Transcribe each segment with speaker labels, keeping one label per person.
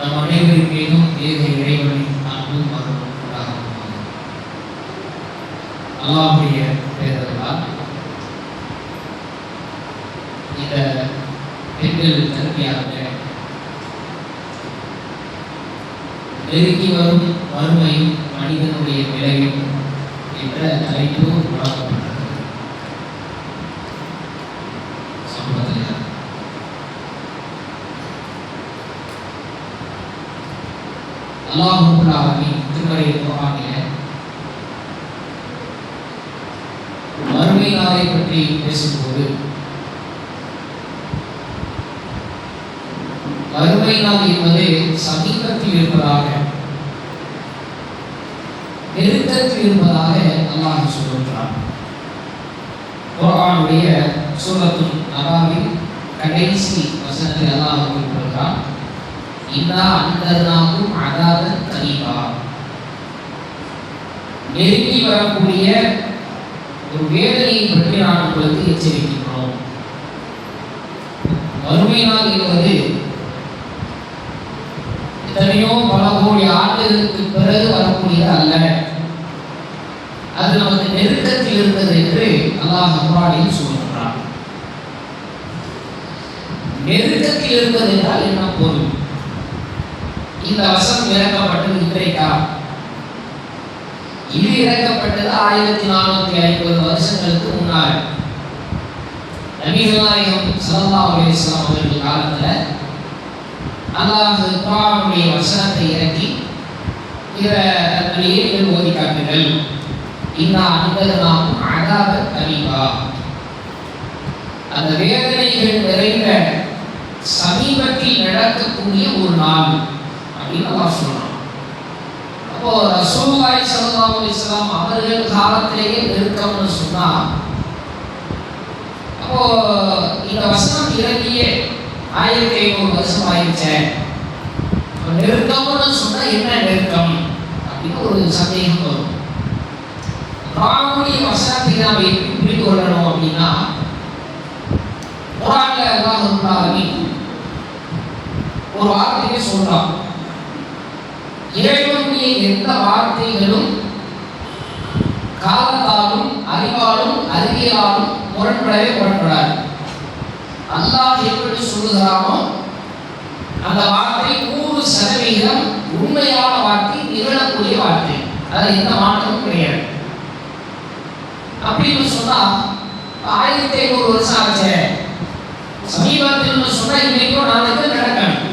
Speaker 1: நம் அனைவரின் மீதும் ஏக இறைவனின் அன்பும் அருளும் அல்லாவுடைய பேரர்களால் இந்த பெண்கள் கருமையாக நெருங்கி வரும் வறுமையும் மனிதனுடைய விளைவும் என்ற தலைப்பு வழங்கப்பட்டது சமூகத்தில் அல்லாஹ் ஆலமீன் திருமறை குர்ஆனிலே மறுமை நாளை பற்றி பேசும்போது மறுமை நாள் என்பது சமீபத்தில் இருப்பதாக நெருக்கத்தில் இருப்பதாக அல்லாஹ் சொல்லுகிறான் குரானுடைய சூரத்துல் நபாவில் கடைசி வசனத்தில் அல்லாஹ் குறிப்பிடுகிறான். இன்னா அந்தர்னாக்கும் அதாத கரீபா. நெருங்கி வரக்கூடிய ஒரு வேதனையை பற்றி நான் உங்களுக்கு எச்சரிக்கின்றோம். வறுமை நாள் என்பது எத்தனையோ பல கோடி ஆண்டுகளுக்கு பிறகு வரக்கூடியது அல்ல. அது நமக்கு நெருக்கத்தில் இருந்தது என்று அல்லாஹ் குரானில் சொல்கிறான் நெருக்கத்தில் இருப்பது என்றால் என்ன பொருள்? இந்த வசனம் இறக்கப்பட்டது இன்றைக்கா? இது இறக்கப்பட்டது ஆயிரத்தி நானூத்தி ஐம்பது வருஷங்களுக்கு முன்னால் நபிகள் சல்லா அலிஸ்லாம் அவர்கள் காலத்தில் அல்லாஹ் குரானுடைய வசனத்தை இறக்கி இதை தன்னிலேயே ஓதி காட்டுங்கள் இன்னா அன்பதனாகும் அழகாக கரீபா அந்த வேதனைகள் நிறைந்த சமீபத்தில் நடக்கக்கூடிய ஒரு நாள் அப்படின்னு அவர் சொன்னான் அப்போ ரசூலுல்லாஹி ஸல்லல்லாஹு அலைஹி அவர்கள் காலத்திலேயே நெருக்கம்னு சொன்னா அப்போ இந்த வசனம் இறங்கியே ஆயிரத்தி ஐநூறு வருஷம் ஆயிடுச்சேன் நெருக்கம்னு சொன்னா என்ன நெருக்கம்? அப்படின்னு ஒரு சந்தேகம் வரும். ராமுடைய வசனத்தை நாம் எப்படி புரிந்து கொள்ளணும் அப்படின்னா குரான்ல அல்லாஹ் ரப்பல் ஒரு வார்த்தையை சொல்றான். இறைவனுடைய எந்த வார்த்தைகளும் காலத்தாலும் அறிவாலும் அறிவியலாலும் முரண்படவே முரண்படாது. அல்லாஹ் எப்படி சொல்லுகிறானோ அந்த வார்த்தை நூறு சதவீதம் உண்மையான வார்த்தை நிகழக்கூடிய வார்த்தை. அது எந்த மாற்றமும் கிடையாது. அப்படின்னு சொன்னா ஆயிரத்தி ஐநூறு வருஷம் ஆச்சு. சமீபத்தில் சொன்னா இன்னைக்கும் நாளைக்கு நடக்கணும்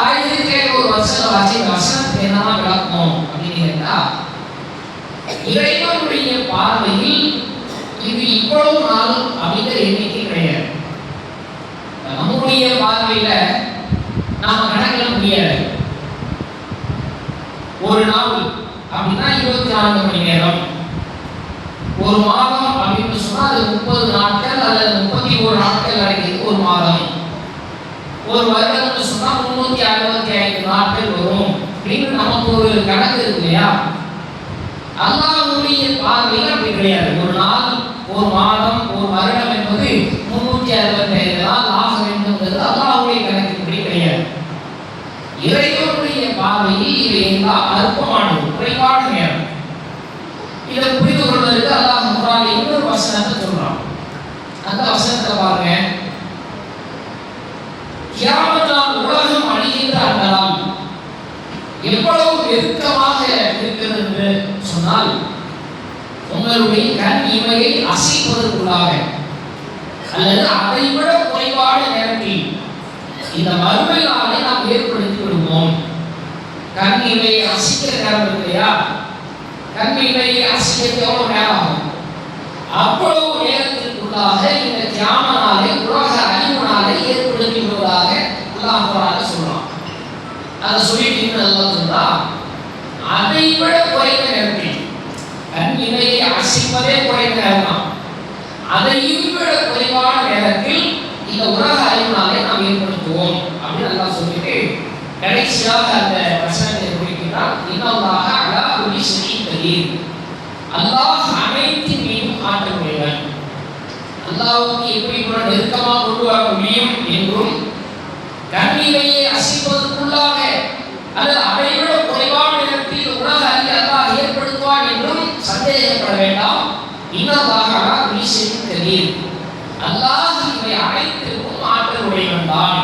Speaker 1: ஆயிரத்தி ஐநூறு வருஷம் ஆச்சு வருஷம் வருஷத்துக்கு என்னதான் விளக்கம் அப்படின்னு கேட்டா இறைவனுடைய பார்வையில் இது இவ்வளவு நாள் அப்படிங்கிற எண்ணிக்கை கிடையாது. நம்முடைய பார்வையில நாம கணக்கிட முடியாது. ஒரு நாள் அப்படின்னா இருபத்தி நான்கு மணி நேரம். ஒரு மாதம் அப்படின்னு சொன்னால் அது முப்பது நாட்கள் அல்லது முப்பத்தி ஒரு நாட்கள் அடங்கியது ஒரு மாதம். ஒரு வருடம்னு சொன்னா முன்னூத்தி அறுபத்தி ஐந்து நாட்கள் வரும். அப்படின்னு நமக்கு ஒரு கணக்கு இருக்கு இல்லையா? அல்லாவுடைய பார்வையில் அப்படி கிடையாது. ஒரு நாள் ஒரு மாதம் ஒரு வருடம் என்பது முன்னூத்தி அறுபது ஐந்து நாள் ஆக வேண்டும்ங்கிறது அல்லாஹ்வுடைய கணக்கின்படி கிடையாது இறைவனுடைய பார்வையில் இது எல்லாம் அற்பமானது குறைவான நேரம் இதை புரிந்து கொள்வதற்கு அல்லாஹ் குரான் இன்னொரு வசனத்தை சொல்றான் அந்த வசனத்தை பாருங்க. கியாமத்தால் உலகம் அழிகின்ற அந்த நாள் எவ்வளவு நெருக்கமாக இருக்கிறது என்று சொன்னால் உங்களுடைய கண் இமையை அசைப்பதற்குள்ளாக அல்லது அதை விட குறைவான நேரத்தில் இந்த மறுமை நாம் ஏற்படுத்தி விடுவோம். கண் இமையை அசைக்கிற நேரம் இல்லையா கண் இமையை அசைக்க எவ்வளவு நேரம் ஆகும்? அவ்வளவு நேரத்திற்குள்ளாக இந்த தியான உலக அறிவுனாலே நாளை ஏற்படுத்தி அல்லாஹ் சொல்றான். அதை சொல்லிட்டு நல்லா சொல்றா. அதை விட குறைந்த நேரத்தில் கண் இமையை அசைப்பதே குறைந்த நேரம் அதையும் விட குறைவான நேரத்தில் இந்த உலக அறிவுனாலே நாம் ஏற்படுத்துவோம் அப்படின்னு நல்லா சொல்லிட்டு கடைசியாக அந்த வசனத்தை குறிக்கிறார் இன்னொன்றாக அல்லாஹ் அல்லாஹ் அனைத்தின் மீதும் ஆற்றக்கூடியவன் அல்லாஹ்வுக்கு எப்படி கூட நெருக்கமாக கொண்டு வர முடியும் என்றும் கண்ணிலையை அசைப்பதற்குள்ளாக அல்லது அதை விட குறைவான நேரத்தில் உலக அறிய அல்லாஹ் ஏற்படுத்துவான் என்றும் சந்தேகப்பட வேண்டாம். இன்னதாக விஷயம் தெரியும் அல்லாஹ் இவை அனைத்திற்கும் ஆற்றல் உடையவன் தான்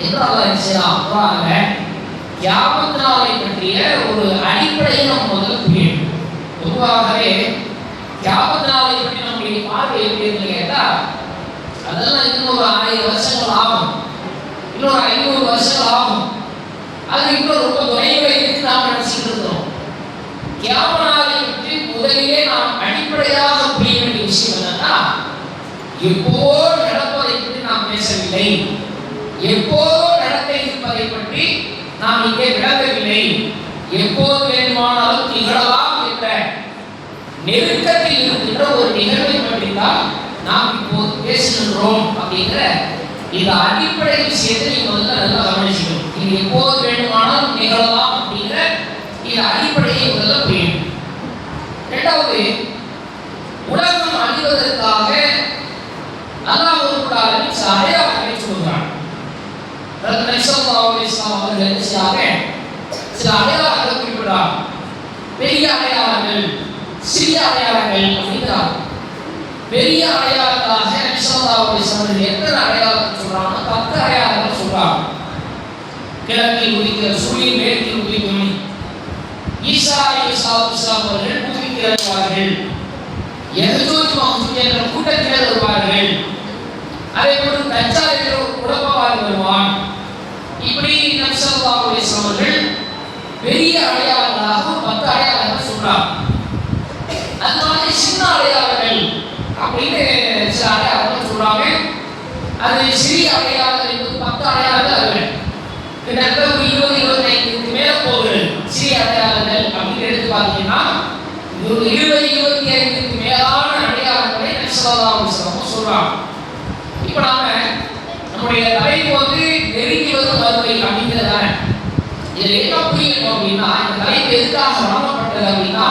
Speaker 1: என்று அல்லாஹ் என்ன செய்யலாம் குரான்ல கியாமத் நாளை பற்றிய ஒரு அடிப்படையை நம்ம முதல்ல புரியும் பொதுவாகவே கியாமத் நாளை பற்றி நம்முடைய கேட்டா அதெல்லாம் இன்னொரு ஆயிரம் வருஷங்கள் ஆகும். இன்னொரு ஐநூறு வருஷங்கள் ஆகும். அது இன்னும் ரொம்ப தொலைவை இருக்கு நாம் நினைச்சிட்டு இருந்தோம் கேமராவை பற்றி முதலிலே நாம் அடிப்படையாக புரிய வேண்டிய விஷயம் என்னன்னா எப்போ நடப்பதை பற்றி நாம் பேசவில்லை. எப்போ நடக்க இருப்பதை பற்றி நாம் இங்கே விளங்கவில்லை. எப்போது வேண்டுமானாலும் நிகழலாம். நெருக்கத்தில் இருக்கின்ற ஒரு நிகழ்வை பற்றி நாம் இப்போது பேசுகின்றோம் அப்படிங்கிற இந்த அடிப்படை விஷயத்தை நீங்க முதல்ல நல்லா கவனிச்சுக்கணும். இது எப்போது வேண்டுமானாலும் நிகழலாம் அப்படிங்கிற இந்த அடிப்படையை முதல்ல புரியணும். இரண்டாவது உலகம் அழிவதற்காக அல்லாஹ் ஒரு ஆளுநர் சில அடையாளங்களை சொல்கிறான் அவர்கள் சில அடையாளங்கள் குறிப்பிடுறார் பெரிய அடையாளங்கள் சிறிய அடையாளங்கள் அப்படிங்கிறார் பெரிய அடையாளங்களாக அவர்கள் எத்தனை அடையாளங்கள் சொல்றாங்க பத்து அடையாளங்கள் சொல்றாங்க. கிழக்கில் உதிக்கிற சூரியன் மேற்கில் உதிக்கும் ஈசா ஈசா இஸ்லாம் அவர்கள் பூமிக்கு இறங்குவார்கள் எகஜோஜ் என்ற கூட்டத்தினர் வருவார்கள். அதே போன்று தஜ்ஜால் என்ற ஒரு வருவான். இப்படி நபிசல்லாஹு அலைஹி பெரிய அடையாளம் ஒரு பத்து அடையாளங்கள் சொல்றாங்க அந்த மாதிரி சின்ன அடையாளங்கள் அப்படின்னு சில அடையாளங்கள் சொல்றாங்க. அது சிறிய அடையாளங்கள் என்பது பத்து அடையாளங்கள் அல்ல. கிட்டத்தட்ட ஒரு இருபது இருபத்தைந்துக்கு மேல போகிறது சிறிய அடையாளங்கள் அப்படின்னு எடுத்து பார்த்தீங்கன்னா ஒரு இருபது இருபத்தி ஐந்துக்கு மேலான அடையாளங்களை நபிசல்லாஹு சொல்றாங்க. இப்போ நாம நம்முடைய தலைப்பு வந்து நெருங்கி வரும் வறுமை அப்படிங்கிறதான. இதில் என்ன புரியணும் அப்படின்னா இந்த தலைப்பு எதுக்காக வழங்கப்பட்டது அப்படின்னா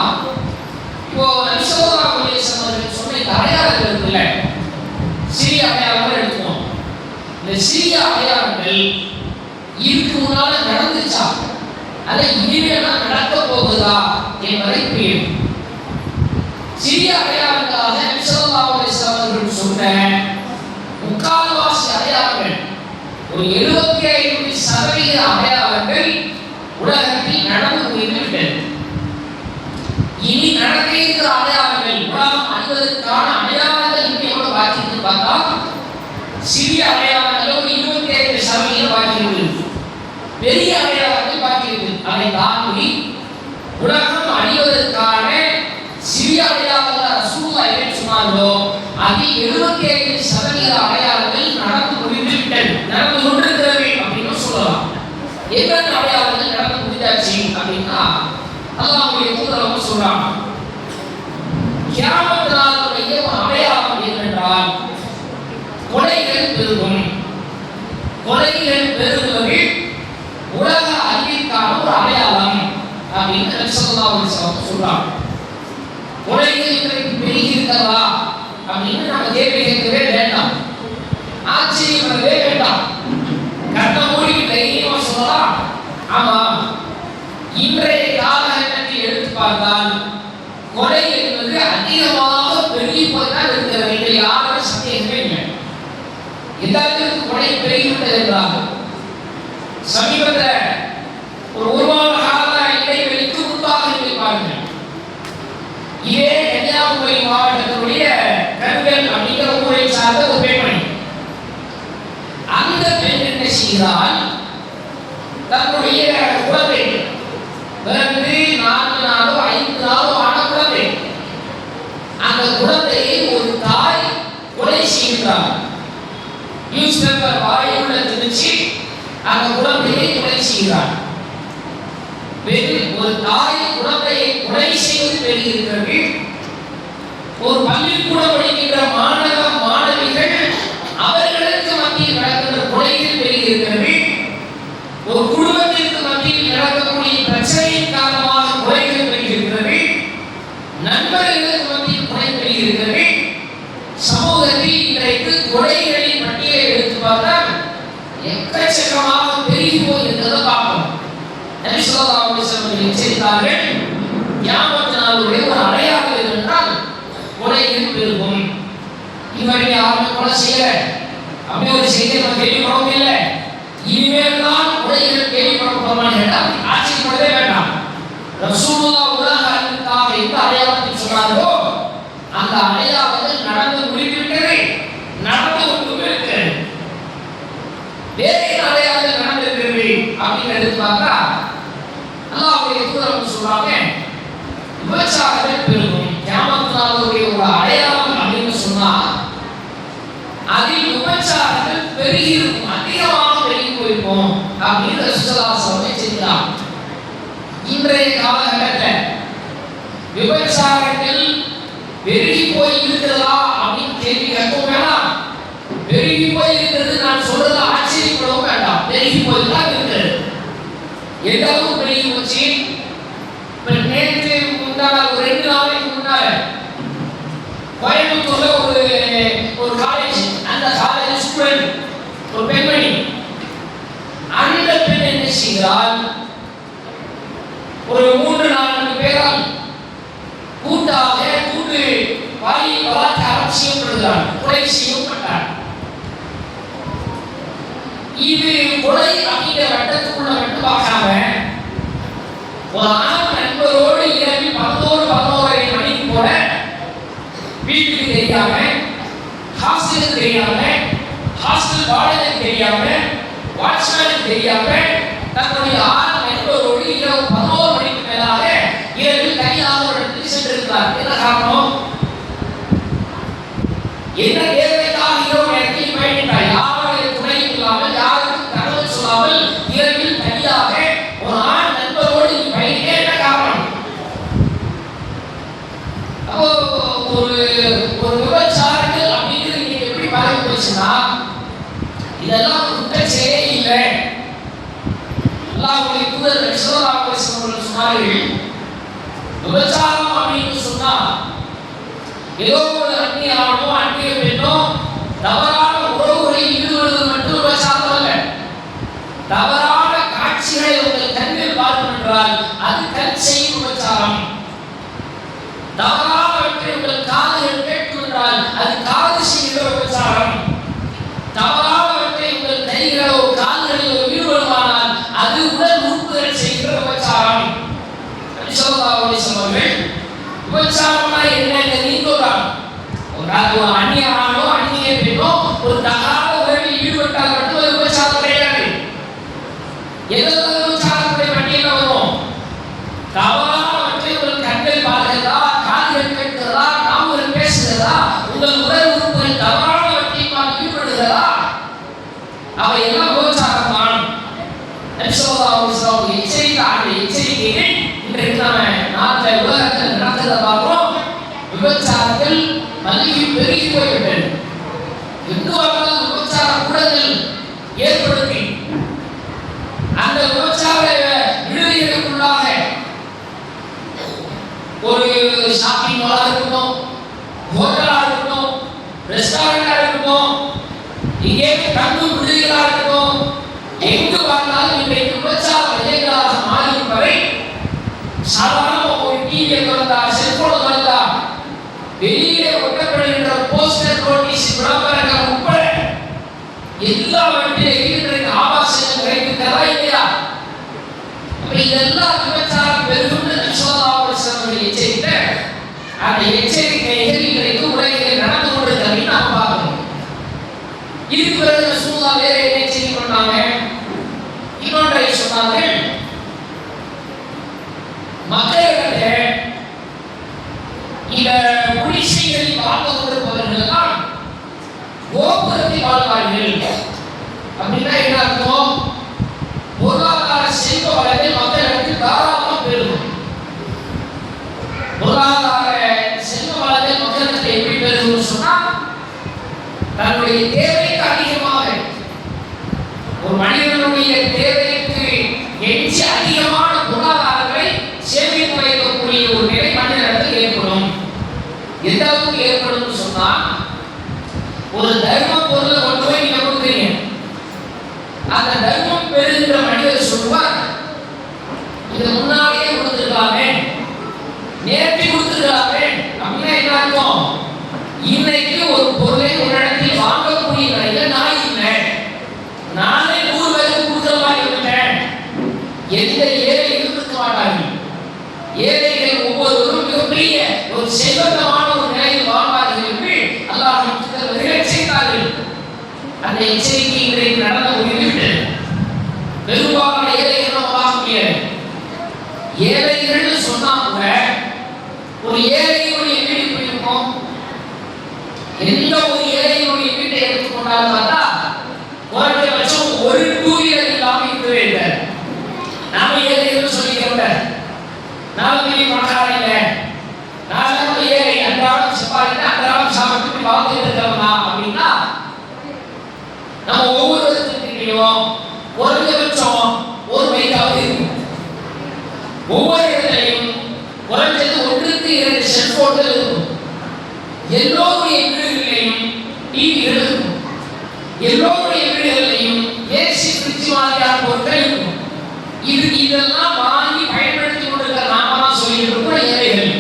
Speaker 1: இப்போ நபிசல்லா அலிஸ்லாம் அவர்கள் சொன்ன இந்த அடையாளங்கள் இருக்குல்ல சிறிய அடையாளங்கள் எடுத்துக்கோம் இந்த சிறிய அடையாளங்கள் இதுக்கு முன்னால நடந்துச்சா? அதை இனிமேலாம் நடக்க போகுதா? என்பதை புரியும் சிறிய அடையாளங்களாக நபிசல்லா அவர்கள் சொன்ன முக்கால்வாசி அடையாளங்கள் ஒரு எழுபத்தி ஐந்து சதவீத அடையாளங்கள் உலகத்தில் நடந்து முடிந்துவிட்டது இனி நடக்க இருக்கிற அடையாளம் உலகம் அழிவதற்கான அடையாளங்கள் இங்கே எவ்வளவு பாக்கி இருக்கு பார்த்தா சிறிய அடையாளங்கள் ஒரு இருபத்தி ஐந்து சதவீதம் பாக்கி பெரிய அடையாளங்கள் பாக்கியிருக்கு அதை தாண்டி உலகம் அழிவதற்கான சிறிய அடையாளங்கள் ரசூல்லா என்ன சொன்னார்களோ அது எழுபத்தி ஐந்து சதவீத அடையாளங்கள் நடந்து முடிந்து விட்டது. நடந்து கொண்டிருக்கிறது அப்படின்னு சொல்லலாம். என்னென்ன அடையாளங்கள் நடந்து முடிஞ்சாச்சு அப்படின்னா அல்லாஹ்வுடைய தூதரவங்க சொல்றாங்க. கியாமத் நாளுடைய ஒரு அடையாளம் என்னென்றால் கொலைகள் பெருகும் கொலைகள் பெருகுவது உலக அறிவிற்கான ஒரு அடையாளம் அப்படின்னு நபி ஸல்லல்லாஹு அலைஹி வஸல்லம் சொல்றாங்க. கொலைகள் இன்றைக்கு பெருகி இருக்கிறதா அப்படின்னு நம்ம கேள்வி கேட்கவே வேண்டாம். ஆச்சரியப்படவே வேண்டாம். கண்ண மூடி தைரியமா சொல்லலாம் ஆமா. இன்றைய காலகட்டத்தில் எடுத்து பார்த்தால் கொலை என்பது அதிகமாக பெருகி போய்தான் இருக்கிறது. இதில் யாரும் சந்தேகமே இல்லை. எல்லாத்திற்கும் கொலை பெருகிவிட்டது என்றால் சமீபத்தில் ஒரு ஒரு மாத கால இடைவெளிக்கு முன்பாக நீங்கள் பாருங்கள் இதே கன்னியாகுமரி மாவட்டத்தினுடைய கருங்கல் அப்படிங்கிற ஊரை சார்ந்த ஒரு பெண்மணி அந்த பெண் என்ன செய்தால் தன்னுடைய குழந்தை பிறந்து நான்கு நாளோ ஐந்து நாளோ ஆன குழந்தை. அந்த குழந்தையை ஒரு தாய் கொலை செய்கிறார் நியூஸ் பேப்பர் வாயுள்ள திணிச்சு அந்த குழந்தையை கொலை செய்கிறார் பெண் ஒரு தாய் குழந்தையை கொலை செய்வது பெறுகிறது ஒரு பள்ளிக்கூடம் படிக்கின்ற மாணவ மாணவிகள் அவர் மத்தியில் நடக்கின்ற கொலைகள் பெறுகிறது ஒரு குடும்பத்திற்கு மத்தியில் நடக்கக்கூடிய பிரச்சனையின் காரணமாக கொலைகள் பெறுகிறது நண்பர்களுக்கு மத்தியில் கொலை பெறுகிறது சமூகத்தில் இன்றைக்கு கொலைகளின் பட்டியலை எடுத்து பார்த்தால் எக்கச்சக்கமாக பெருகி போய் இருக்கிறத பார்ப்போம் நபி சொன்னார்கள் கியாமத் நாளுடைய ஒரு அடையாளம் என்னென்றால் கொலைகள் பெருகும் இதுவரை யாருமே கொலை செய்யல அப்படி ஒரு செய்தி நம்ம கேள்விப்படவும் இல்லை. இனிமேல் தான் கொலைகள் கேள்விப்படப்படுவான்னு கேட்டால் ஆச்சரியப்படவே வேண்டாம். ரசூலுல்லா உலக அறிவுக்காக எந்த அடையாளத்தை சொன்னாரோ அந்த அடையாளங்கள் நடந்து முடிந்துவிட்டது நடந்து கொண்டு வேறு வேற நடந்திருக்கிறது அப்படின்னு எடுத்து பார்த்தா அல்லாஹ்வுடைய தூதர் வந்து சொல்றாங்க விபச்சாரங்கள் பெருகும். கியாமத்தினாலுடைய ஒரு அடையாளம் அப்படின்னு சொன்னா அதில் விபச்சாரங்கள் பெருகி இருக்கும் அதிகமாக பெருகி போயிருக்கும் அப்படின்னு ரசூலுல்லாஹ் செய்கிறார் இன்றைய காலகட்டத்தில் விபச்சாரங்கள் பெருகி போய் இருக்கிறதா அப்படின்னு கேள்வி கேட்கவும் வேணாம். பெருகி போய் இருக்கிறது நான் சொல்றது ஆச்சரியப்படவும் வேண்டாம். பெருகி போய் தான் இருக்கிறது. எந்த அளவு பெருகி போச்சு இப்ப நேற்று முன்னால ஒரு ரெண்டு நாளைக்கு முன்னால கோயம்புத்தூர்ல ஒரு ஒரு காலேஜ் அந்த காலேஜ் ஸ்டூடெண்ட் ஒரு பெண்மணி அந்த பெண் என்றால் ஒரு மூன்று நான்கு பேரால் கூட்டாக கூட்டு வாரி பலாத்காரம் செய்யப்படுகிறார் கொலை செய்யப்பட்டார் இது கொலை அப்படிங்கிற வட்டத்துக்குள்ள மட்டும் பார்க்காம ஒரு ஆண் நண்பரோடு இரவில் பதினோரு பதினோரரை மணிக்கு போல வீட்டுக்கு தெரியாம ஹாஸ்டலுக்கு தெரியாம ஹாஸ்டல் வாடகை தெரியாம வாட்ச்மேனுக்கு தெரியாம தன்னுடைய ஆண் நண்பரோடு இரவு பதினோரு மணிக்கு மேலாக இரவில் தனியாக ஒரு இடத்துக்கு சென்றிருக்கிறார். என்ன காரணம்? என்ன தேவைக்காக இரவு நேரத்தில் பயணித்தார் யாருடைய துணை இல்லாமல் யாருக்கும் தகவல் சொல்லாமல் இரவில் தனியாக ஒரு ஆண் நண்பரோடு பயணிக்க என்ன காரணம்? ஒரு ஒரு விபச்சாரங்கள் அப்படிங்கிறது எப்படி பார்க்க போச்சுன்னா இதெல்லாம் அல்லாஹ்வுடைய தூதர் ஸல்லல்லாஹு அலைஹி வஸல்லம் சொன்னார்கள். விபச்சாரம் அப்படின்னு சொன்னா ஏதோ ஒரு அந்நிய ஆணோ அந்நிய பெண்ணோ தவறான உறவுகளில் ஈடுபடுவது மட்டும் விபச்சாரம் அல்ல. தவறான காட்சிகளை உங்கள் கண்ணில் பார்க்கும் என்றால் அது கண் செய்யும் விபச்சாரம். தவறானவற்றை உங்கள் காதுகள் கேட்கும் என்றால் அது காது செய்கிற விபச்சாரம். தவறான உங்கள் கைகளோ கால்களிலோ ஈடுபடுமானால் அது உடல் உறுப்புகள் செய்கிற விபச்சாரம் நபி ஸல்லல்லாஹு உபச்சாரம்னா வஸல்லம் விபச்சாரம்னா என்னன்னு நீங்கோதான் ஒரு ஆள் ஒரு அந்நிய ஆணோ அந்நிய பெண்ணோ ஒரு தகாத உறவில் ஈடுபட்டால் மட்டும் ஒரு உபச்சாரம் கிடையாது எதோ விபச்சாரத்துடைய பட்டியலில் வரும் தவறானவற்றை உங்கள் கண்கள் பார்க்கிறதா காதுகள் கேட்கிறதா நாவுகள் பேசுகிறதா உங்கள் உடல் உறுப்புகள் தவறானவற்றை பார்த்து ஈடுபடுகிறதா அவை எல்லாம் விபச்சாரம் தான் எச்சரிக்கை அந்த எச்சரிக்கையை இன்றைக்கு நாம அந்த விவகாரத்தில் நடக்கிறத பார்க்கிறோம். விபச்சாரத்தில் மல்லிகை பெருகி போய்விட்டது இந்து அவர்கள் விபச்சார கூடத்தில் ஏற்படுத்தி அந்த விபச்சார விடுதிகளுக்குள்ளாக ஒரு ஷாப்பிங் மாலாக இருக்கட்டும் ஹோட்டலாக இருக்கட்டும் ரெஸ்டாரண்டாக இருக்கட்டும் இங்கே கண்ணு விடுதிகளாக இருக்கட்டும் எங்கு பார்த்தாலும் இன்றைக்கு விபச்சார மையங்களாக மாறி வரை சாதாரண வந்தார் செல்போன் வந்தார் வெளியிலே ஒட்டப்படுகின்ற போஸ்டர் நோட்டீஸ் விளம்பரங்கள் உட்பட எல்லாவற்றிலும் இன்றைக்கு ஆபாசங்கள் கிடைக்கிறதா இல்லையா இதெல்லாம் விபச்சாரம் பெருகும்னு நபிசல்லாவுடைய எச்சரித்த அந்த எச்சரிக்கைகள் இன்றைக்கு உலகில் நடந்து கொண்டிருக்கிறது நாம் பார்க்கணும் இதுக்கு பிறகு ரசூலுல்லா வேற என்ன எச்சரிக்கை பண்ணாங்க? இன்னொன்றை சொன்னார்கள் மக்கள் குடிசைகளில் வாழ்ந்து கொண்டிருப்பவர்கள் தான் கோபுரத்தில் வாழ்வார்கள். அப்படின்னா என்ன அர்த்தம்? பொருளாதார செல்வ வளத்தில் மக்களிடத்தில் தாராளமாக பெருகும். பொருளாதார செல்வ வளத்தில் மக்களிடத்தில் எப்படி பெருகும்னு சொன்னா தன்னுடைய தேவைக்கு அதிகமாக ஒரு மனிதனுடைய தேவைக்கு எஞ்சி அதிகமான ஒரு தர்ம பொருளை கொண்டு போய் நீங்க கொடுக்குறீங்க. அந்த தர்ம பெறுகின்ற மனிதர் சொல்வார் இது முன்னாடியே கொடுத்துருக்கலாம் என்ன அர்த்தம் இன்னைக்கு ஒரு பொருளை ஒரு இடத்தில் வாங்கக்கூடிய நிலையில நான் இல்லை நானே நூறு பேருக்கு கொடுக்குற மாதிரி இருந்தேன் எந்த ஏழை இருந்திருக்க மாட்டார்கள் ஏழைகள் ஒவ்வொருவரும் மிகப்பெரிய ஒரு செல்வந்தமான ஒரு நிலையில் வாழ்வார்கள் என்று அல்லாஹ் தூதர் எச்சரித்தார்கள் அந்த எச்சரிக்கை இன்றைக்கு நடந்து முடிந்துவிட்டது பெரும்பாலான ஏழைகள் நம்ம முடியாது ஏழைகள்னு சொன்னா கூட ஒரு ஏழையுடைய வீடு எப்படி இருக்கும்? எந்த ஒரு ஏழையுடைய வீட்டை எடுத்துக்கொண்டாலும் பார்த்தா குறைந்தபட்சம் ஒரு டூ வீலர் இல்லாம இருக்கவே இல்லை நாம ஏழைகள் சொல்லிக்கிறோம் நாம பெரிய பணக்காரன் இல்லை. நான் நம்ம ஏழை அன்றாடம் சம்பாதித்து அன்றாடம் சாப்பிட்டு வாழ்ந்துட்டு இருக்கிறோம் நான் நம்ம ஒவ்வொருத்தருக்கையும் குறைந்தபட்சம் ஒரு மைக்காவது இருக்கும் ஒவ்வொரு இடத்துலையும் குறைஞ்சது ஒன்றுக்கு இரண்டு செல்போன்கள் இருக்கும். எல்லோருடைய வீடுகளிலையும் டிவி இருக்கும். எல்லோருடைய வீடுகளிலையும் ஏசி ஃப்ரிட்ஜ் மாதிரியான பொருட்கள் இருக்கும். இது இதெல்லாம் வாங்கி பயன்படுத்தி கொண்டிருக்கிற நாம தான் சொல்லிட்டு இருக்கிறோம் ஏழைகள்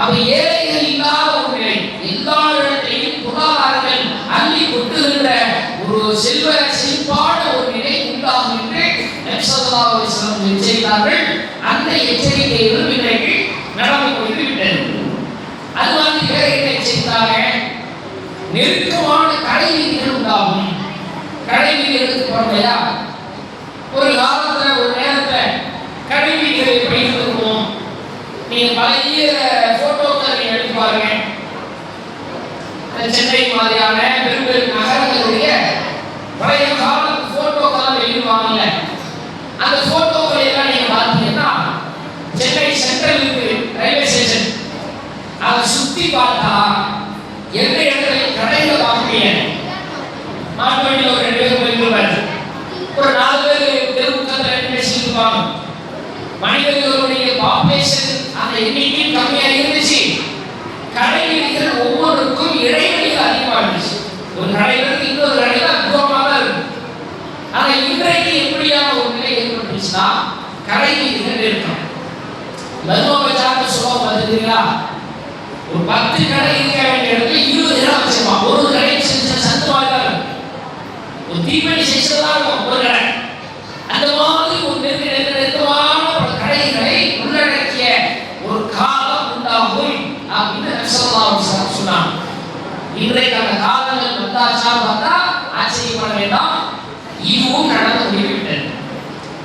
Speaker 1: அப்ப ஏழைகள் இல்லாத ஒரு நிலை எல்லா இடத்திலையும் பொருளாதாரங்கள் அள்ளி கொட்டுகின்ற ஒரு செல்வ செழிப்பான ஒரு நிலை உண்டாகும் என்று நபிசல்லா செய்தார்கள். அந்த எச்சரிக்கைகளும் இன்றைக்கு நடந்து கொண்டு விட்டது அது வந்து வேற என்ன எச்சரித்தாங்க? நெருக்கமான கடை வீதிகள் உண்டாகும். கடை வீதிகளுக்கு போறவையா ஒரு காலத்துல ஒரு நேரத்தை கடை வீதிகள் எப்படி இருக்கும் நீங்க பழைய போட்டோக்கள் நீங்க எடுத்து பாருங்க. சென்னை மாதிரியான பெரும்பெரும் நகரங்களுடைய பழைய காலத்து போட்டோக்கெல்லாம் வெளியிடுவாங்கல்ல. அந்த போட்டோ எல்லாம் நீங்க பார்த்தீங்கன்னா சென்னை சென்ட்ரல் இருக்கு ரயில்வே ஸ்டேஷன் அதை சுத்தி எந்த இடத்துல கடையில பார்க்க முடியாது. ஒரு ரெண்டு பேரும் போயிருப்பாரு ஒரு நாலு பேர் தெருவுக்கத்தில் ரெண்டு பேசிட்டு மனிதர்களுடைய பாப்புலேஷன் அந்த எண்ணிக்கை கம்மியா இருந்துச்சு. கடை வீதிகள் ஒவ்வொருக்கும் இடைவெளிகள் அதிகமா இருந்துச்சு. ஒரு கடையிலிருந்து இன்னொரு கடையில தூரமா தான் இருக்கும். ஆனா இன்றைக்கு எப்படியான ஒரு நிலை ஏற்பட்டுச்சுன்னா கடை வீதிகள் இருக்கும் மரும பஜார்னு பத்து கடை இருக்க வேண்டிய இடத்துல இருபது இடம் வச்சிருப்பான் ஒரு கடை சின்ன சந்து மாதிரி ஒரு தீப்பெட்டி செக்ஷன் இருக்கும் ஒரு கடை. அந்த மாதிரி ஒரு நெருக்க நெருக்க நெருக்கமான ஒரு கடைகளை உள்ளடக்கிய ஒரு காலம் உண்டாகும் அப்படின்னு நபிசல்லாஹு சொன்னான் இன்றைக்கு காலங்கள் வந்தாச்சா? பார்த்தா ஆச்சரியப்பட வேண்டாம். இதுவும் நடந்து முடிவிட்டது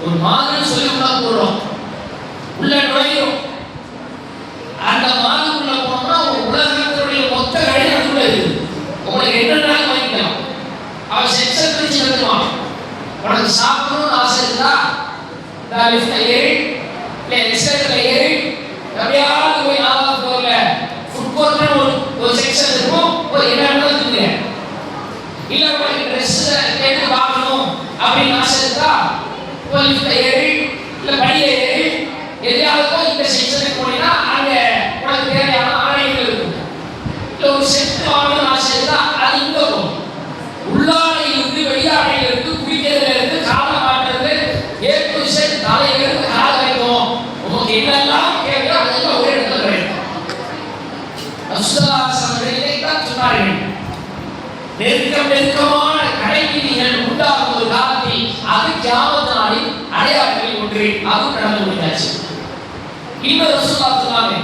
Speaker 1: ஒரு மாதிரி சொல்லி உள்ள போடுறோம் உள்ள நுழையும் அந்த மாதிரிக்குள்ள போனோம்னா ஒரு உலகத்தினுடைய மொத்த கடை அதுக்குள்ள இருக்குது உங்களுக்கு என்னென்ன வாங்கிக்கலாம் அவன் உனக்கு சாப்பிடணும்னு ஆசை இருந்தா நான் லிஃப்ட்ல ஏறி இல்லை எக்ஸ்டர்ல ஏறி எப்படியாவது போய் நாலாவது ஃப்ளோர்ல ஃபுட் கோர்ட்னு ஒரு ஒரு செக்ஷன் இருக்கும் ஒரு என்ன இருக்குங்க இல்ல உனக்கு ட்ரெஸ் பார்க்கணும் அப்படின்னு ஆசை இருந்தா ஒரு லிஃப்ட்ல ஏறி இல்ல படியில ஏறி எதையாவது இந்த செக்ஷனுக்கு போனீங்கன்னா அங்கே உனக்கு தேவையான ஆணையங்கள் இருக்கும். இல்ல ஒரு வாங்கணும்னு ஆசை இருந்தா அது இங்க போகும் உள்ளாடையில் இருந்து வெளியாடையில் இருந்து குடிக்கிறதுல இருந்து காலை மாட்டுறது ஏ டு செட் தலையில இருந்து கால் வரைக்கும் உனக்கு என்னெல்லாம் தேவையோ அதெல்லாம் ஒரே இடத்துல கிடைக்கும் அசுதாசனங்கள் இதைத்தான் சொன்னார்கள் நெருக்கம் நெருக்கமான கடைவீதிகள் உண்டாகும் ஒரு காலத்தில் அது கியாமத் நாளில் அடையாளங்களில் ஒன்று அது நடந்து முடிந்தாச்சு இன்னொரு ரசூலா சொன்னாங்க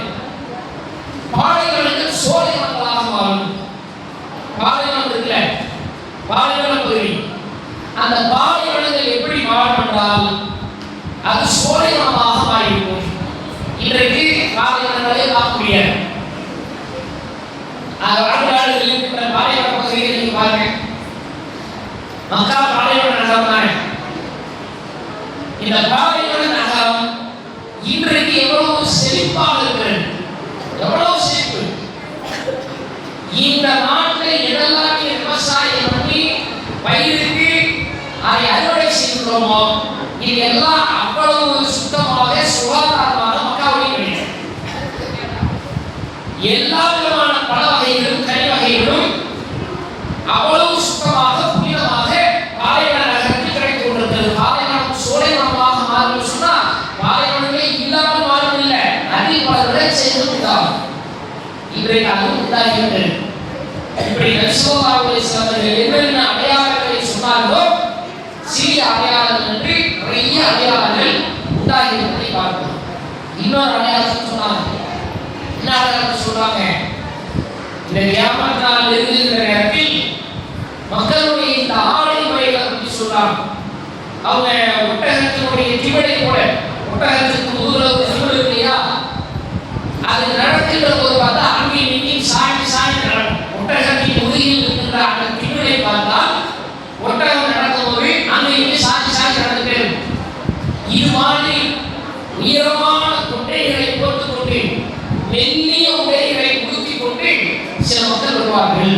Speaker 1: பாலைவனங்கள் சோலைவனங்களாக மாறும். பாலைவனம் இருக்குல்ல பாலைவன பகுதி. அந்த பாலைவனங்கள் எப்படி மாறும் என்றால் அது சோலைவனமாக மாறியிருக்கும் இன்றைக்கு பாலைவனங்களே பார்க்க முடியாது. அது வடக்கு நாடுகளில் இருக்கிற பாலைவன பகுதியை நீங்க பாருங்க மக்கா பாலைவன நகரம் தானே இந்த பாலைவன நகரம் இன்றைக்கு எவ்வளவு செழிப்பாக இருக்கிறது? எவ்வளவு செழிப்பு? இந்த நாட்டில் எதெல்லாம் விவசாயம் பண்ணி பயிருக்கு அதை அறுவடை செய்கிறோமோ இது எல்லாம் அவ்வளவு சுத்தமாக சுகாதாரமாக மக்காவுடைய கிடையாது எல்லா விதமான பழ வகைகளும் கனி வகைகளும் அவ்வளவு சுத்தமாக புனிதமாக பாலைவன நகரத்தில் கிடைத்துக் கொண்டிருக்கிறது பாலைவனம் சோலைவனமாக மாறும் சொன்னா பாலைவனமே இல்லாமல் மாறும் இல்லை அதில் பல விட செய்து விட்டாகும் இன்றைக்கு அதுவும் இப்படி நபிசல்லாவுடைய அவர்கள் என்னென்ன அடையாளங்களை சொன்னார்களோ சிறிய அடையாளங்கள் என்று நிறைய அடையாளங்கள் உண்டாகியிருப்பதை பார்க்கிறோம். இன்னொரு அடையாளத்தை சொன்னாங்க. என்ன அடையாளத்தை சொல்றாங்க? இந்த கியாமத் நாள் நேரத்தில் மக்களுடைய இந்த ஆடை முறைகளை பற்றி சொல்றாங்க அவங்க ஒட்டகத்தினுடைய திவடை கூட ஒட்டகத்துக்கு ஒரு திவடு இருக்கு இல்லையா அது நடக்கின்ற போது பார்த்தா அங்கே நின்று சாய்ந்து சாய்ந்து நடக்கும். ஒட்டகத்தின் முதுகில் இருக்கின்ற அந்த திவடை பார்த்தால் ஒட்டகம் நடக்கும்போது அங்கே இங்கே சாய்ந்து சாய்ந்து நடந்துட்டே இது மாதிரி உயரமான கொட்டைகளை போட்டுக் கொண்டு மெல்லிய உடைகளை உடுத்திக் கொண்டு சில மக்கள் வருவார்கள்.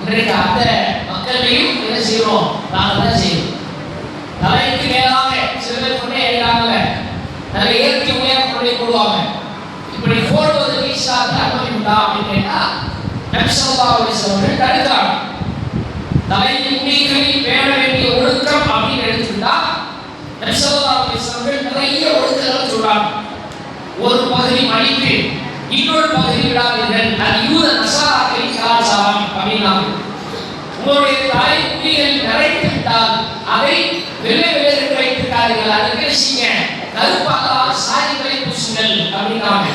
Speaker 1: இன்றைக்கு அந்த மக்களையும் என்ன செய்கிறோம்? நாங்கள் தான் செய்கிறோம் தலைக்கு மேலாக சில பேர் கொண்டே அடிக்கிறாங்கல்ல தலை இயற்கை உயரம் கொண்டே போடுவாங்க இப்படி போடுவது வீசாக அனுமதி உண்டா அப்படின்னு கேட்டா நபிசல்லாவுடைய சிலவர்கள் தடுக்கிறாங்க தலையின் முடிகளில் பேண வேண்டிய ஒழுக்கம் அப்படின்னு எடுத்துக்கிட்டா நபிசல்லாவுடைய சிலவர்கள் நிறைய ஒழுக்கங்களை சொல்றாங்க. ஒரு பகுதி மணிக்கு இன்னொரு பகுதி விடாதீர்கள். அது யூத நசாராக்களின் கலாச்சாரம் அப்படின்னாங்க உங்களுடைய தாய் குடிகள் நிறைத்து விட்டால் அதை வெள்ளை வெள்ளை வைத்திருக்காதீர்கள். அதுக்கு செய்யுங்க கருப்பாக சாதிகளை பூசுங்கள் அப்படின்னாங்க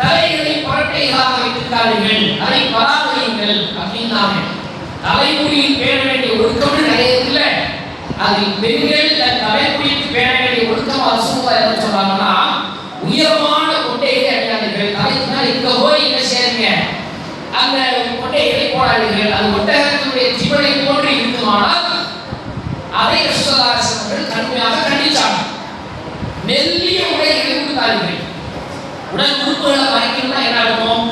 Speaker 1: தலைகளை பரட்டைகளாக வைத்திருக்காதீர்கள் அதை பராமரியுங்கள் அப்படின்னாங்க தலைமுடியில் பேண வேண்டிய ஒழுக்கம் நிறைய இல்லை அது பெண்கள் தன் தலைமுடிக்கு பேண வேண்டிய ஒழுக்கம் அரசுமா என்ன சொல்றாங்கன்னா உயரமான கொட்டைகளை அணியாதீர்கள். தலைக்கு மேல இங்க போய் என்ன செய்யுங்க அந்த கொட்டைகளை போடாதீர்கள். அது ஒட்டகத்தினுடைய ஜீவனை போன்று இருக்குமானால் அதை ரசோதாசனர்கள் கடுமையாக கண்டிச்சாங்க மெல்லிய உடைகளை உடுத்தாதீர்கள் உடல் உறுப்புகளை மறைக்கணும்னா என்ன ஆகும்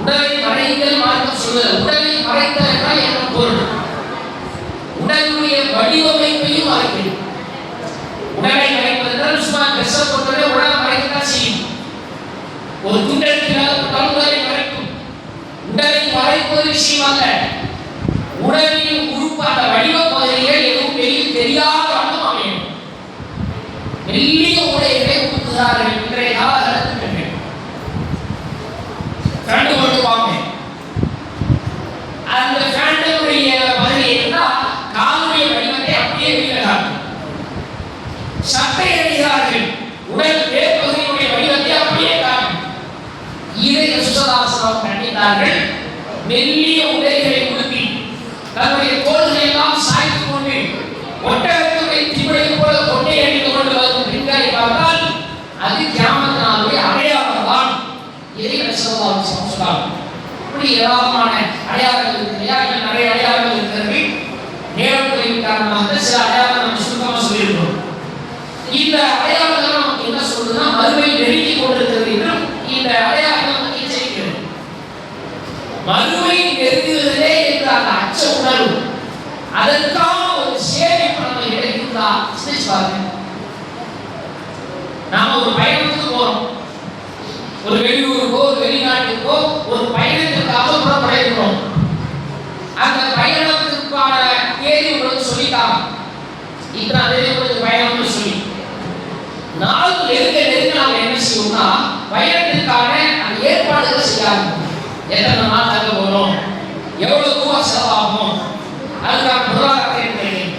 Speaker 1: உடலை மறைத்தல் மார்க்கம் சொல்வது உடலை மறைத்தல் என்றால் என்ன பொருள்? உடலுடைய வடிவமைப்பையும் மறைக்கணும் உடலை மறைப்பது என்றால் சும்மா ட்ரெஸ்ஸை போட்டோடனே உடலை மறைக்கத்தான் செய்யும். ஒரு துண்டெடுக்கிறால் உடலை மறைக்கும் உடலை மறைப்பது விஷயம் அல்ல உடலின் உறுப்பு அந்த வடிவ பகுதிகள் எதுவும் வெளியில் தெரியாத வண்ணம் அமையும். மெல்லிய உடைகளை உடுத்துகிறார்கள் இன்றைய காலகட்டத்தில் பெண்கள் கண்டு கொண்டு வாங்க அந்த ஃபேண்டனுடைய பகுதி இருந்தால் காலுடைய வடிவத்தை அப்படியே வெளியில காட்டும் சட்டை அணிகிறார்கள் உடல் வேர்பகுதியினுடைய வடிவத்தை அப்படியே காட்டும் இதை கண்டித்தார்கள் மெல்லிய உடைகளை உடுத்தி தன்னுடைய தோள்களை எல்லாம் சாய்த்து கொண்டு ஒட்டகத்துடைய திமிழை போல கொண்டே அணிந்து கொண்டு வரும் பெண்களை பார்த்தால் அது கிராமத்தினாலுடைய அடையாளம் தான் இதை சுசதாசனம் சொன்னார் இப்படி ஏராளமான அடையாளங்கள் இருக்கு நிறைய அடையாளங்கள் இருக்கிறது நேரம் குறைவு காரணமாக சில அடையாளங்கள் நம்ம சுருக்கமாக சொல்லியிருக்கிறோம் இந்த அடையாளங்கள் நமக்கு என்ன சொல்லுதுன்னா மறுமை நெருங்கி கொண்டிருக்கிறது என்றும் இந்த அடையாளங்கள் நமக்கு எச்சரிக்கிறது மறுமை நெருங்குகிறதே என்ற அந்த அச்ச உணர்வு அதற்காக ஒரு சேவை பணம் கிடைக்குதா சிந்திச்சு பாருங்க. நாம ஒரு பயணத்துக்கு போறோம். ஒரு வெளியூருக்கோ ஒரு வெளிநாட்டுக்கோ ஒரு பயணத்திற்காக புறப்பட இருக்கிறோம். அந்த பயணத்திற்கான தேதி உங்களுக்கு சொல்லிட்டாங்க. இத்தனை தேதி உங்களுக்கு பயணம்னு சொல்லி. நாளுக்கு நெருங்க நெருங்க நாம என்ன செய்வோம்னா பயணத்திற்கான அந்த ஏற்பாடுகளை செய்ய எத்தனை நாள் தங்க போறோம்? எவ்வளவு ரூபா செலவாகும்? அதுக்கான பொருளாதாரத்தை இருக்கிறேன்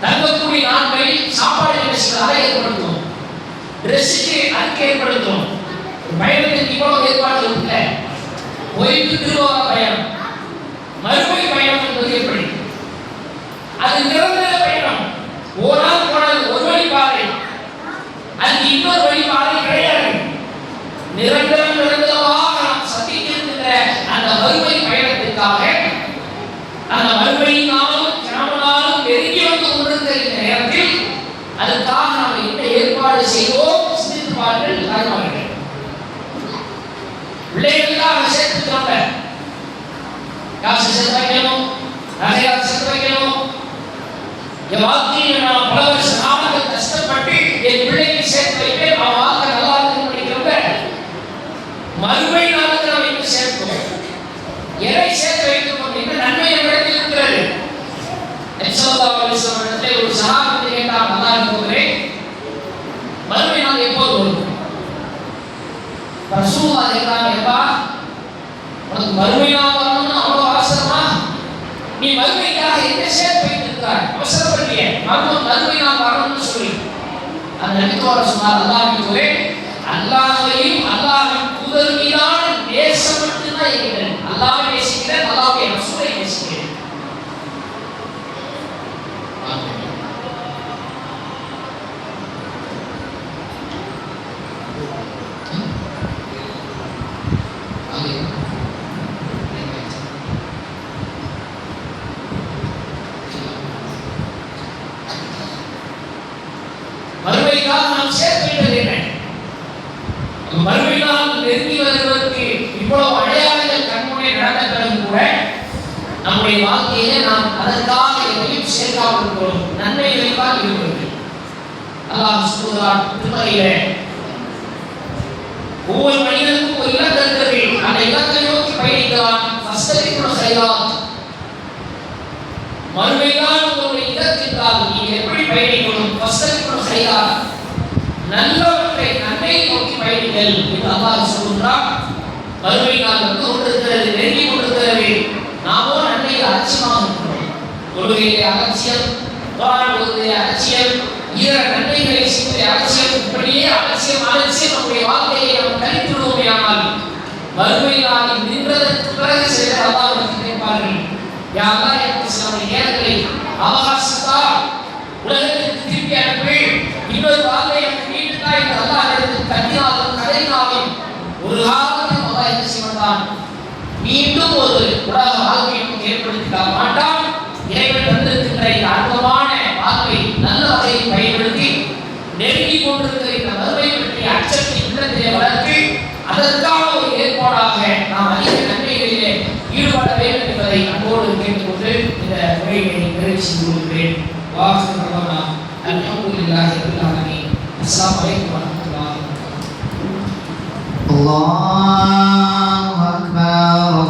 Speaker 1: தங்கக்கூடிய நாட்களில் சாப்பாடு என்ன செய்யறதை ஏற்படுத்தும். ட்ரெஸ்ஸுக்கு அதுக்கு ஏற்படுத்தும். பயணத்துக்கு இவ்வளவு ஏற்பாடு இருக்குல்ல? போயிட்டு திரும்ப பயணம். மறுபடி பயணம் என்பது எப்படி? அது நிரந்தர பயணம். ஒரு நாள் போனது ஒரு வழி பாதை. அதுக்கு இன்னொரு வழி பாதை கிடையாது. நிரந்தரம் நிரந்தரமாக நாம் சந்தித்திருக்கின்ற அந்த மறுமை பயணத்திற்காக அந்த மறுமையினாலும் கிராமனாலும் நெருங்கி வந்து கொண்டிருக்கிற இந்த நேரத்தில் அதுக்காக நாம் என்ன ஏற்பாடு செய்வோம். சிந்தித்து பாருங்கள் தாய்மார்கள் பிள்ளைகளுக்காக சேர்த்துக்கிறோம்ல காசு சேர்த்து வைக்கணும் நகையா சேர்த்து வைக்கணும். என் வாழ்க்கையில் நான் பல வருஷ நாட்கள் கஷ்டப்பட்டு என் பிள்ளைக்கு சேர்த்து வைப்பேன். அவன் வாழ்க்கை நல்லா இருக்குன்னு நினைக்கிறப்ப மறுமை நாளுக்கு நாம் எங்க சேர்க்கிறோம் எதை சேர்த்து வைக்கணும் அப்படின்னா நன்மை என்னிடத்தில் இருக்கிறது. ஒரு சகாபத்தை கேட்டால் நல்லா இருக்கிறேன் மறுமை நாள் எப்போது வரும் ரசூல்லா கேட்கிறாங்க எப்பா உனக்கு மறுமையாக வரணும்னு அவ்வளவு அவசரமா? நீ மறுமைக்காக என்ன சேர்த்து வைத்திருக்கிறாய் அவசரப்படுறிய மறுமை மறுமையாக வரணும்னு சொல்லி. அந்த நபித்தோர சொன்னார் அல்லாஹ்வே அல்லாஹ்வையும் அல்லாஹ்வின் தூதர் மீதான நேசம் மட்டும்தான் இருக்கிறேன் அல்லாஹ்வை நேசிக்கிறேன் அல்லாஹ்வுடைய ரசூலை நேசிக்கிறேன் மறுமைக்காக நாம் சேர்த்து வைத்தது என்ன? அந்த நெருங்கி வருவதற்கு இவ்வளவு அடையாளங்கள் கண்முறை நடந்த பிறகு கூட நம்முடைய வாழ்க்கையில நாம் அதற்காக எதையும் சேர்க்காமல் இருக்கிறோம் நன்மை வைப்பால் இருக்கிறது அல்லாஹ் சொல்லுகிறான் திருமறையில ஒவ்வொரு மனிதனுக்கும் ஒரு இலக்கு இருக்கிறது. அந்த இலக்கை நோக்கி பயணிக்கிறான். ஃபஸ்டலிக்குள்ள செய்யலாம் மறுமைதான் உங்களுடைய இலக்கு என்றால் நீங்கள் எப்படி பயணிக்கணும்? ஃபஸ்டலிக்குள்ள செய்யலாம் நல்லவற்றை நன்மை நோக்கி பயணிகள் என்று அல்லாஹ் சொல்கிறான் வறுமை நாள் வந்து கொண்டிருக்கிறது நெருங்கி கொண்டிருக்கிறது. நாமோ நன்மையில் அலட்சியமாக இருக்கிறோம். தொழுகையிலே அலட்சியம் குரான் அலட்சியம் இதர நன்மைகளை செய்வதிலே அலட்சியம் இப்படியே அலட்சியம் அலட்சியம் நம்முடைய வாழ்க்கையை நாம் கழித்து ஆனால் வறுமை நாளில் நின்றதற்கு பிறகு சில அல்லாஹ் கேட்பார்கள். யாரெல்லாம் எனக்கு சில நேரங்களை அவகாசத்தால் உலகத்திற்கு திருப்பி அனுப்பி. இன்னொரு வாழ்க்கையை எனக்கு மீட்டுதா கட்டினாலும் கதையினாலும் ஒரு காலத்தில் அல்லாஹ் என்ன செய்வான்? மீண்டும் ஒரு உலக ஏற்படுத்திக்க மாட்டான்? இறைவன் தந்திருக்கின்ற இந்த அற்புதமான வாழ்வை நல்ல வகையில் பயன்படுத்தி நெருங்கி கொண்டிருக்கிற இந்த மறுமை பற்றிய அச்சத்தை உள்ளத்திலே வளர்த்து அதற்கான ஒரு ஏற்பாடாக நாம் அதிக நன்மைகளிலே ஈடுபட வேண்டும் என்பதை அன்போடு கேட்டுக்கொண்டு இந்த உரையை நிறைவு செய்து கொள்கிறேன். வாசல் பகவானா அல்ஹம்துலில்லாஹி السلام عليكم ورحمة الله
Speaker 2: الله أكبر.